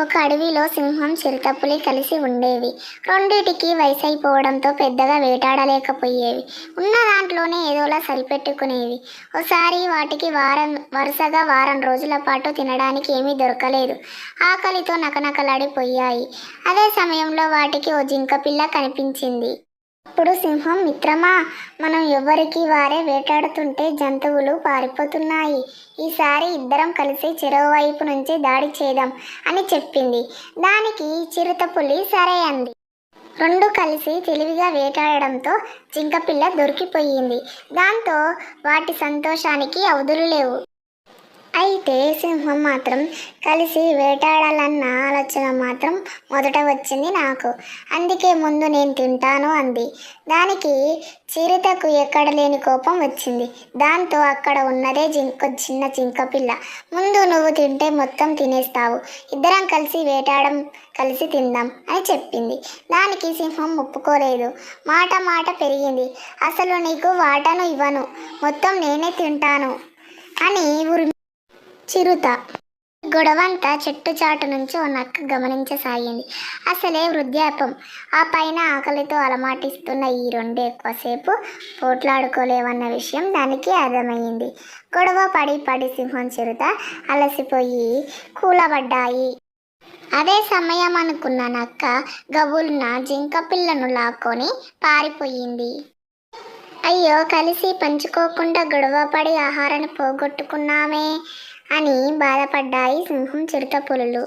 ఒక అడవిలో సింహం చిరుతపులి కలిసి ఉండేవి. రెండిటికి వయసైపోవడంతో పెద్దగా వేటాడలేకపోయేవి. ఉన్న దాంట్లోనే ఏదోలా సరిపెట్టుకునేవి. ఒకసారి వాటికి వారం వరుసగా వారం రోజుల పాటు తినడానికి ఏమీ దొరకలేదు. ఆకలితో నకనకలాడిపోయాయి. అదే సమయంలో వాటికి ఓ జింక పిల్ల కనిపించింది. అప్పుడు సింహం మిత్రమా మనం ఎవరికి వారే వేటాడుతుంటే జంతువులు పారిపోతున్నాయి. ఈసారి ఇద్దరం కలిసి చెరువు వైపు నుంచి దాడి చేద్దాం అని చెప్పింది. దానికి చిరుతపులి సరే అంది రెండు కలిసి తెలివిగా వేటాడడంతో జింకపిల్ల దొరికిపోయింది. దాంతో వాటి సంతోషానికి అవధులు లేవు. అయితే సింహం మాత్రం కలిసి వేటాడాలన్న ఆలోచన మాత్రం మొదట వచ్చింది నాకు. అందుకే ముందు నేను తింటాను అంది. దానికి చిరుతకు ఎక్కడ లేని కోపం వచ్చింది. దాంతో అక్కడ ఉన్నదే జింక చిన్న జింక పిల్ల. ముందు నువ్వు తింటే మొత్తం తినేస్తావు. ఇద్దరం కలిసి వేటాడం కలిసి తిందాం అని చెప్పింది. దానికి సింహం ఒప్పుకోలేదు. మాట మాట పెరిగింది. అసలు నీకు వాటను ఇవ్వను. మొత్తం నేనే తింటాను అని ఉరి చిరుత. గొడవంతా చెట్టు చాటు నుంచి ఓ నక్క గమనించసాగింది. అసలే వృద్ధాపం ఆ పైన ఆకలితో అలమాటిస్తున్న ఈ రెండు ఎక్కువసేపు పోట్లాడుకోలేవన్న విషయం దానికి అర్థమయ్యింది. గొడవ పడి పడి సింహం చిరుత అలసిపోయి కూలబడ్డాయి. అదే సమయం అనుకున్న నక్క గబుల్న జింక పిల్లను లాక్కొని పారిపోయింది. అయ్యో కలిసి పంచుకోకుండా గొడవపడి ఆహారాన్ని పోగొట్టుకున్నామే. అని బాధపడ్డాయి సింహం చిరుత పులులు